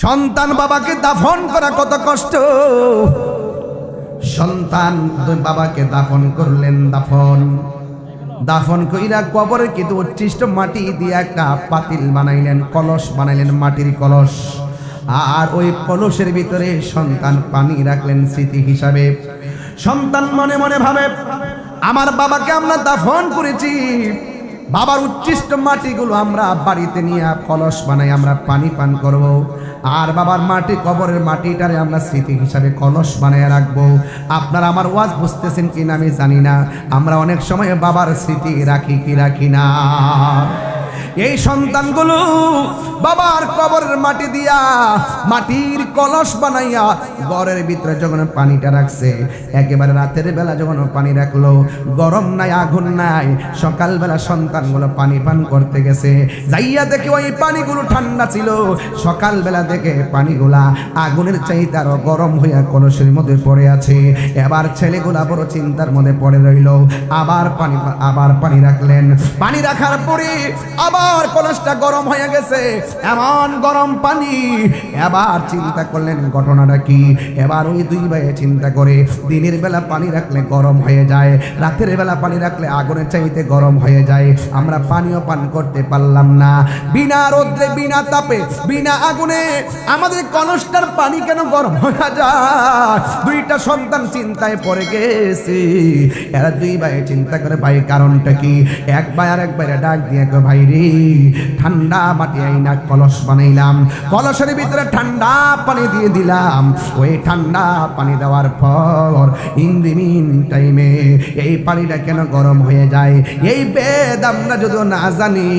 সন্তান বাবাকে দাফন করা কত কষ্ট। সন্তান বাবাকে দাফন করলেন দাফন। দাফন কইরা কবরে কিন্তু উচ্ছিষ্ট মাটি দিয়ে একটা পাতিল বানাইলেন, কলস বানাইলেন, মাটির কলস। আর ওই কলসের ভিতরে সন্তান পানি রাখলেন স্মৃতি হিসাবে। সন্তান মনে মনে ভাবে, আমার বাবাকে আমরা দাফন করেছি। বাবার উচ্ছিষ্ট মাটিগুলো আমরা বাড়িতে নিয়ে কলস বানাই, আমরা পানি পান করব। আর বাবার মাটি কবরের মাটিটারে আমরা স্মৃতি হিসাবে কলস বানিয়ে রাখব। আপনারা আমার ওয়াজ বুঝতেছেন কিনা আমি জানি না। আমরা অনেক সময় বাবার স্মৃতি রাখি কি রাখি না। এই সন্তানগুলো বাবার কবরের মাটি দিয়া মাটির কলস বানাইয়া ঘরের ভিতরে যখন পানিটা রাখছে, একেবারে রাতের বেলা যখন পানি রাখল, গরম নাই, আগুন নাই, সকালবেলা সন্তানগুলো পানি পান করতে গেছে। যাইয়া দেখে ওই পানিগুলো ঠান্ডা ছিল। সকালবেলা দেখে পানিগুলা আগুনের চাইতে আরও গরম হইয়া কলসের মধ্যে পড়ে আছে। এবার ছেলেগুলা বড় চিন্তার মধ্যে পড়ে রইল। আবার পানি আবার পানি রাখলেন। পানি রাখার পরে আবার কলসটা গরম হয়ে গেছে। এমন গরম পানি। এবার চিন্তা করলেন, ঘটনাটা কি? এবার ওই দুই ভাই চিন্তা করে দিনের বেলা পানি রাখলে গরম হয়ে যায়, রাতের বেলা পানি রাখলে আগুনের চাইতে গরম হয়ে যায়। আমরা পানিও পান করতে পারলাম না। বিনা রোদ্রে, বিনা তাপে, বিনা আগুনে আমাদের কলসটার পানি কেন গরম হয়ে যায়? সন্তান চিন্তায় পড়ে গেছে। এরা দুই ভাই চিন্তা করে, ভাই, কারণটা কি? এক ভাই আর এক ভাইরা ডাক দিয়ে গো ভাই রে, ঠান্ডা মাটি আইনা কলস বানাইলাম। কলসের ভিতরে ঠান্ডা পানি দিয়ে দিলাম। ওই ঠান্ডা পানি দেওয়ার পর ইন দি মিন টাইমে এই পানিটা কেন গরম হয়ে যায়? এই বেদ আমরা যদি না জানি,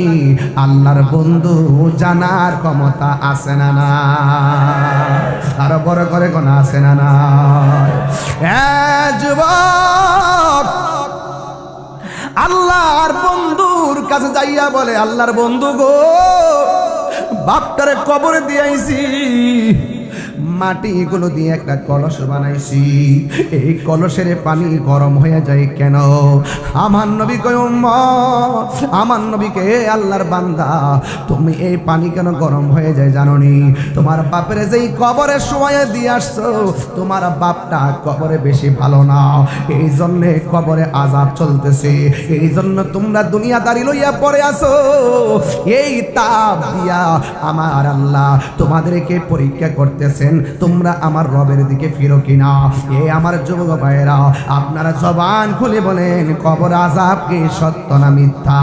আল্লাহর বন্ধু জানার ক্ষমতা আছে না না? আরও বড় করে কোন আছে না না? আল্লাহর বন্ধুর কাছে যাইয়া বলে আল্লাহর বন্ধু গো বাপটারে কবরে দিয়াইছি। মাটিগুলো দিয়ে একটা কলস বানাইছি। এই কলসের পানি গরম হয়ে যায় কেন? আমার নবী কয় আমার নবীকে আল্লাহর বান্দা, তুমি এই পানি কেন গরম হয়ে যায় জাননি? তোমার বাপের যেই কবরে সময় দিয়ে আসছো, তোমার বাপটা কবরে বেশি ভালো না। এই জন্যে কবরে আজাব চলতেছে। এই জন্য তোমরা দুনিয়াদারি লইয়া পড়ে আসো এই তাপ দিয়া আমার আল্লাহ তোমাদেরকে পরীক্ষা করতেছেন। তোমরা আমার রবের দিকে ফিরো কিনা? এ আমার যুবক ভাইয়েরা, আপনারা জবান খুলে বলেন, কবর আজাবকে সত্য না মিথ্যা?